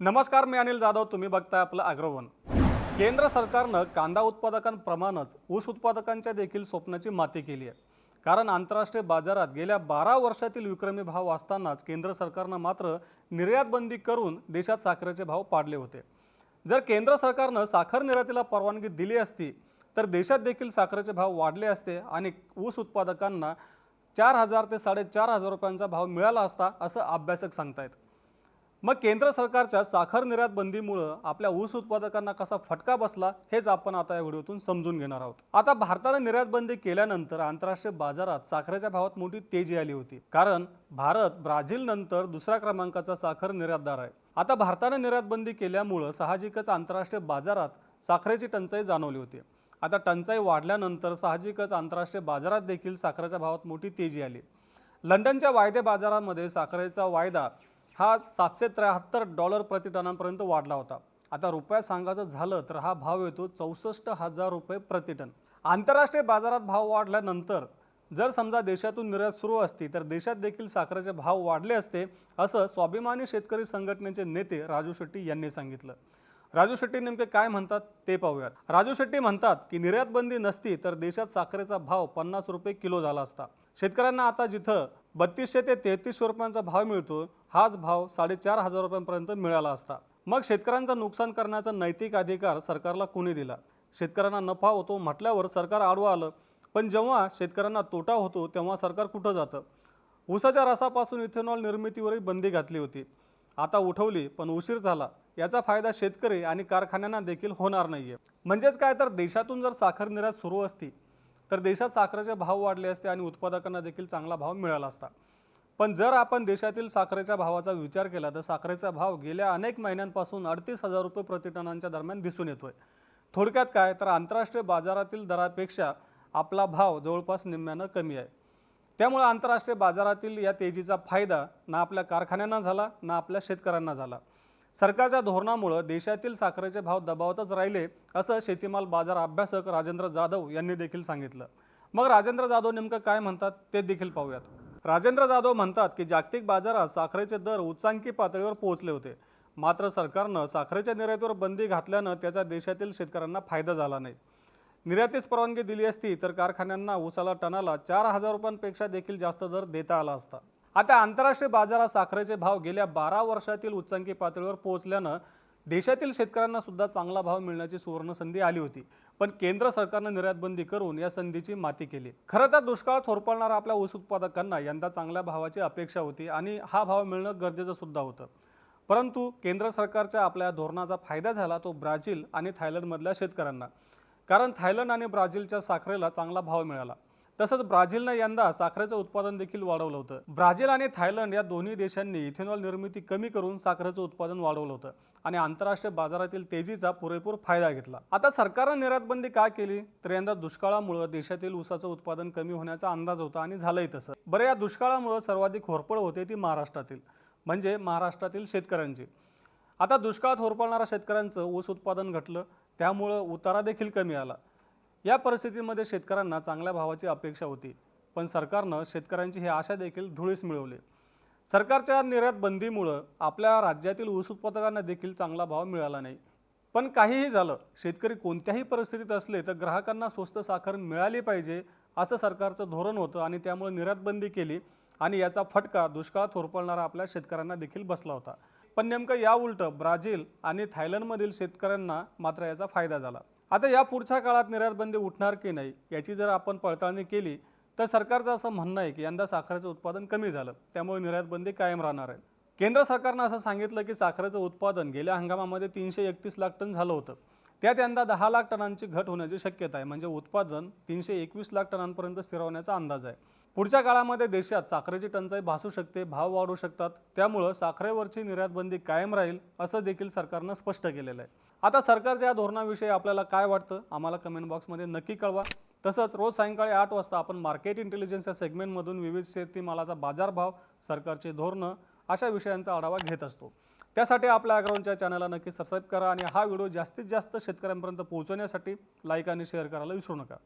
नमस्कार मी अनिल जाधव. तुम्ही बघताय आपलं अग्रवन. केंद्र सरकारनं कांदा उत्पादकांप्रमाणेच ऊस उत्पादकांच्या देखील स्वप्नाची माती केली आहे. कारण आंतरराष्ट्रीय बाजारात गेल्या बारा वर्षातील विक्रमी भाव असतानाच केंद्र सरकारनं मात्र निर्यात बंदी करून देशात साखरेचे भाव पाडले होते. जर केंद्र सरकारनं साखर निर्यातीला परवानगी दिली असती तर देशात देखील साखरेचे भाव वाढले असते आणि ऊस उत्पादकांना चार हजार ते साडेचार हजार रुपयांचा भाव मिळाला असता असं अभ्यासक सांगतायत. मग केंद्र सरकारच्या साखर निर्यात बंदीमुळं आपल्या ऊस उत्पादकांना कसा फटका बसला हेच आपण आता या व्हिडिओतून समजून घेणार आहोत. आता भारताने निर्यात बंदी केल्यानंतर आंतरराष्ट्रीय बाजारात साखरेच्या भावात मोठी तेजी आली होती. कारण भारत ब्राझील नंतर दुसऱ्या क्रमांकाचा साखर निर्यातदार आहे. आता भारताने निर्यात बंदी केल्यामुळं साहजिकच आंतरराष्ट्रीय बाजारात साखरेची टंचाई जाणवली होती. आता टंचाई वाढल्यानंतर साहजिकच आंतरराष्ट्रीय बाजारात देखील साखरेच्या भावात मोठी तेजी आली. लंडनच्या वायदे बाजारामध्ये साखरेचा वायदा हा सातशे त्र्याहत्तर डॉलर प्रतिटनांपर्यंत वाढला होता. आता रुपयात सांगायचं झालं तर हा भाव येतो चौसष्ट हजार रुपये प्रतिटन आंतरराष्ट्रीय बाजारात भाव वाढल्यानंतर जर समजा देशातून निर्यात सुरू असती तर देशात देखील साखरेचे भाव वाढले असते असं स्वाभिमानी शेतकरी संघटनेचे नेते राजू शेट्टी यांनी सांगितलं. राजू शेट्टी नेमके काय म्हणतात ते पाहूयात. राजू शेट्टी म्हणतात की निर्यात बंदी नसती तर देशात साखरेचा भाव पन्नास रुपये किलो झाला असता. शेतकऱ्यांना आता जिथं बत्तीसशे ते तेहतीसशे रुपयांचा भाव मिळतो हाच भाव साडेचार हजार रुपयांपर्यंत मिळाला असता. मग शेतकऱ्यांचं नुकसान करण्याचा नैतिक अधिकार सरकारला कुणी दिला? शेतकऱ्यांना नफा होतो म्हटल्यावर सरकार आडवं आलं. पण जेव्हा शेतकऱ्यांना तोटा होतो तेव्हा सरकार कुठं जातं? ऊसाच्या रसापासून इथेनॉल निर्मितीवरही बंदी घातली होती. आता उठवली पण उशीर झाला. याचा फायदा शेतकरी आणि कारखान्यांना देखील होणार नाही आहे म्हणजेच काय? तर देशातून जर साखर निर्यात सुरू असती तर देशात साखरेचे भाव वाढले असते आणि उत्पादकांना देखील चांगला भाव मिळाला असता. पण जर आपण देशातील साखरेच्या भावाचा विचार केला तर साखरेचा भाव गेल्या अनेक महिन्यांपासून अडतीस हजार रुपये प्रतिटनांच्या दरम्यान दिसून येतोय. थोडक्यात काय? तर आंतरराष्ट्रीय बाजारातील दरापेक्षा आपला भाव जवळपास निम्म्यानं कमी आहे. त्यामुळे आंतरराष्ट्रीय बाजारातील या तेजीचा फायदा ना आपल्या कारखान्यांना झाला ना आपल्या शेतकऱ्यांना झाला. सरकारच्या धोरणामुळं देशातील साखरेचे भाव दबावतच राहिले असं शेतीमाल बाजार अभ्यासक राजेंद्र जाधव यांनी देखील सांगितलं. मग राजेंद्र जाधव नेमकं काय म्हणतात ते देखील पाहूयात. राजेंद्र जाधव म्हणतात की जागतिक बाजारात साखरेचे दर उच्चांकी पातळीवर पोहोचले होते. मात्र सरकारनं साखरेच्या निर्यातीवर बंदी घातल्यानं त्याचा देशातील शेतकऱ्यांना फायदा झाला नाही. निर्यातीस परवानगी दिली असती तर कारखान्यांना उसाला टनाला चार हजार रुपयांपेक्षा देखील जास्त दर देता आला असता. आता आंतरराष्ट्रीय बाजारात साखरेचे भाव गेल्या बारा वर्षातील उच्चांकी पातळीवर पोहोचल्यानं देशातील शेतकऱ्यांना सुद्धा चांगला भाव मिळण्याची सुवर्ण संधी आली होती. पण केंद्र सरकारनं निर्यातबंदी करून या संधीची माती केली. खरं तर दुष्काळ थोरपळणाऱ्या आपल्या ऊस उत्पादकांना यंदा चांगल्या भावाची अपेक्षा होती आणि हा भाव मिळणं गरजेचं सुद्धा होतं. परंतु केंद्र सरकारच्या आपल्या धोरणाचा फायदा झाला तो ब्राझील आणि थायलंडमधल्या शेतकऱ्यांना. कारण थायलंड आणि ब्राझीलच्या साखरेला चांगला भाव मिळाला. तसंच ब्राझीलनं यंदा साखरेचं उत्पादन देखील वाढवलं होतं. ब्राझील आणि थायलंड या दोन्ही देशांनी इथेनॉल निर्मिती कमी करून साखरेचं उत्पादन वाढवलं होतं आणि आंतरराष्ट्रीय बाजारातील तेजीचा पुरेपूर फायदा घेतला. आता सरकारनं निर्यात बंदी का केली? तर यंदा दुष्काळामुळं देशातील ऊसाचं उत्पादन कमी होण्याचा अंदाज होता आणि झालंही तसं. बरं या दुष्काळामुळं सर्वाधिक होरपळ होते ती महाराष्ट्रातील म्हणजे महाराष्ट्रातील शेतकऱ्यांची. आता दुष्काळात होरपळणाऱ्या शेतकऱ्यांचं ऊस उत्पादन घटलं त्यामुळं उतारा देखील कमी आला. या परिस्थितीमध्ये शेतकऱ्यांना चांगल्या भावाची अपेक्षा होती पण सरकारनं शेतकऱ्यांची ही आशा देखील धुळीस मिळवली. सरकारच्या निर्यात बंदीमुळं आपल्या राज्यातील ऊस उत्पादकांना देखील चांगला भाव मिळाला नाही. पण काहीही झालं शेतकरी कोणत्याही परिस्थितीत असले तर ग्राहकांना स्वस्त साखर मिळाली पाहिजे असं सरकारचं धोरण होतं आणि त्यामुळे निर्यातबंदी केली आणि याचा फटका दुष्काळात होरपळणारा आपल्या शेतकऱ्यांना देखील बसला होता. पण नेमकं या उलटं ब्राझील आणि थायलंडमधील शेतकऱ्यांना मात्र याचा फायदा झाला. आता या पुढच्या काळात निर्यात बंदी उठणार की नाही याची जर आपण पडताळणी केली तर सरकारचं असं म्हणणं आहे की यंदा साखरेचं उत्पादन कमी झालं त्यामुळे निर्यात बंदी कायम राहणार आहे. केंद्र सरकारनं असं सांगितलं की साखरेचं उत्पादन गेल्या हंगामामध्ये तीनशे एकतीस लाख टन झालं होतं. त्यात यंदा दहा लाख टनांची घट होण्याची शक्यता आहे म्हणजे उत्पादन तीनशे एकवीस लाख टनांपर्यंत स्थिरवण्याचा अंदाज आहे. पुढच्या काळामध्ये देशात साखरेची टंचाई भासू शकते भाव वाढू शकतात त्यामुळं साखरेवरची निर्यातबंदी कायम राहील असं देखील सरकारनं स्पष्ट केलेलं आहे. आता सरकारच्या या धोरणाविषयी आपल्याला काय वाटतं? आम्हाला कमेंट बॉक्समध्ये नक्की कळवा. तसंच रोज सायंकाळी आठ वाजता आपण मार्केट इंटेलिजन्स या सेगमेंटमधून विविध शेतीमालाचा बाजारभाव सरकारचे धोरणं अशा विषयांचा आढावा घेत असतो. त्यासाठी आपल्या अग्रवनच्या चॅनलला नक्की सबस्क्राईब करा आणि हा व्हिडिओ जास्तीत जास्त शेतकऱ्यांपर्यंत पोहोचवण्यासाठी लाईक आणि शेअर करायला विसरू नका.